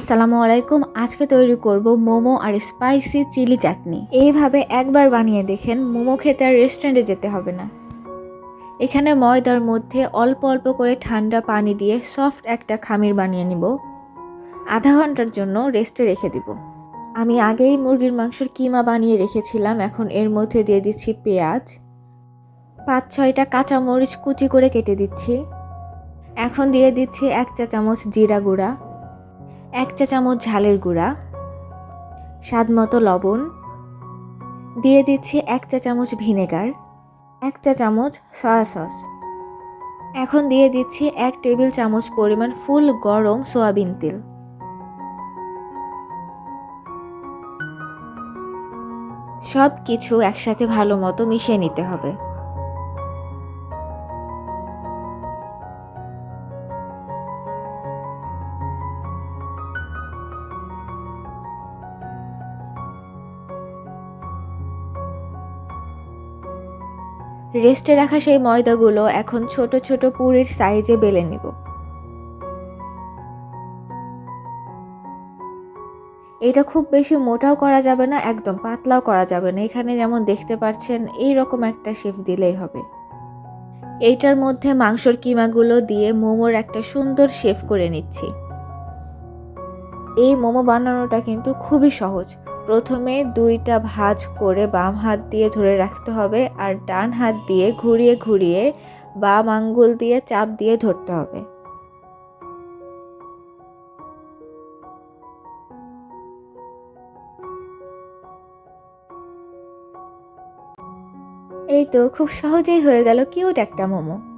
আসসালামু আলাইকুম আজকে তৈরি করব মোমো আর স্পাইসি চিলি চাটনি। এইভাবে একবার বানিয়ে দেখেন, মোমো খেতে আর রেস্টুরেন্টে যেতে হবে না। এখানে ময়দার মধ্যে অল্প অল্প করে ঠান্ডা পানি দিয়ে সফট একটা খামির বানিয়ে নিব। আধা ঘণ্টার জন্য রেস্টে রেখে দিব। আমি আগেই মুরগির মাংসের কিমা বানিয়ে রেখেছিলাম, এখন এর মধ্যে দিয়ে দিচ্ছি পেঁয়াজ। পাঁচ ছয়টা কাঁচামরিচ কুচি করে কেটে দিচ্ছি। এখন দিয়ে দিচ্ছি এক চা চামচ জিরা গুঁড়া। এক চা চামচ ঝালের গুঁড়া, স্বাদ মতো লবণ, দিয়ে দিচ্ছি এক চা চামচ ভিনেগার, এক চা চামচ সয়া সস। এখন দিয়ে দিচ্ছি এক টেবিল চামচ পরিমাণ ফুল গরম সোয়াবিন তেল। সব কিছু একসাথে ভালো মতো মিশিয়ে নিতে হবে। রেস্টে রাখা সেই ময়দাগুলো এখন ছোট ছোট পুরির সাইজে বেলে নিব। এটা খুব বেশি মোটাও করা যাবে না, একদম পাতলাও করা যাবে না। এখানে যেমন দেখতে পাচ্ছেন এই রকম একটা শেফ দিলেই হবে। এইটার মধ্যে মাংসর কিমাগুলো দিয়ে মোমোর একটা সুন্দর শেফ করে নিচ্ছি। এই মোমো বানানোটা কিন্তু খুবই সহজ। প্রথমে দুইটা ভাঁজ করে বাম হাত দিয়ে ধরে রাখতে হবে আর ডান হাত দিয়ে ঘুরিয়ে ঘুরিয়ে বাম আঙ্গুল দিয়ে চাপ দিয়ে ধরতে হবে। এই তো খুব সহজেই হয়ে গেল কিউট একটা মোমো।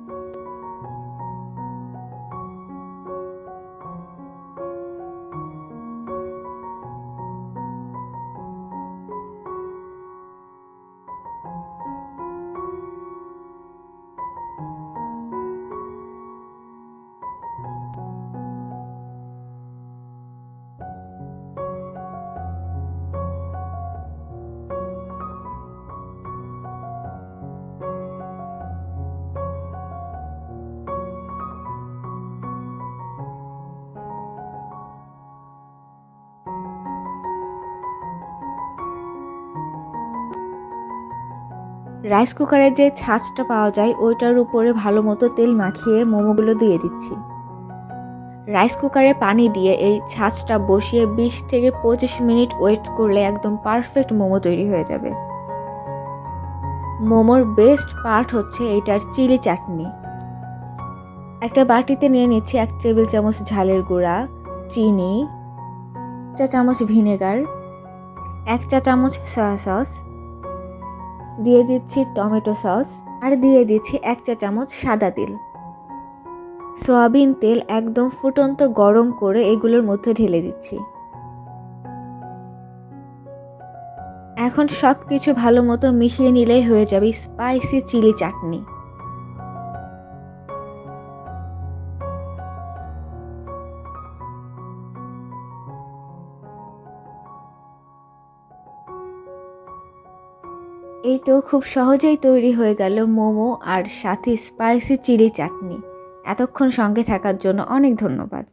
রাইস কুকারে যে ছাঁচটা পাওয়া যায়, ওইটার উপরে ভালো মতো তেল মাখিয়ে মোমোগুলো দিয়ে দিচ্ছি। রাইস কুকারে পানি দিয়ে এই ছাঁচটা বসিয়ে বিশ থেকে পঁচিশ মিনিট ওয়েট করলে একদম পারফেক্ট মোমো তৈরি হয়ে যাবে। মোমোর বেস্ট পার্ট হচ্ছে এটার চিলি চাটনি। একটা বাটিতে নিয়ে নিচ্ছি এক টেবিল চামচ ঝালের গুঁড়া, চিনি, চা চামচ ভিনেগার, এক চা চামচ সয়া সস দিয়ে দিচ্ছি টমেটো সস আর দিয়ে দিচ্ছি এক চা চামচ সাদা তেল। সয়াবিন তেল একদম ফুটন্ত গরম করে এগুলোর মধ্যে ঢেলে দিচ্ছি। এখন সব কিছু ভালো মতো মিশিয়ে নিলেই হয়ে যাবে স্পাইসি চিলি চাটনি। এই তো খুব সহজেই তৈরি হয়ে গেল মোমো আর সাথে স্পাইসি চিলি চাটনি। এতক্ষণ সঙ্গে থাকার জন্য অনেক ধন্যবাদ।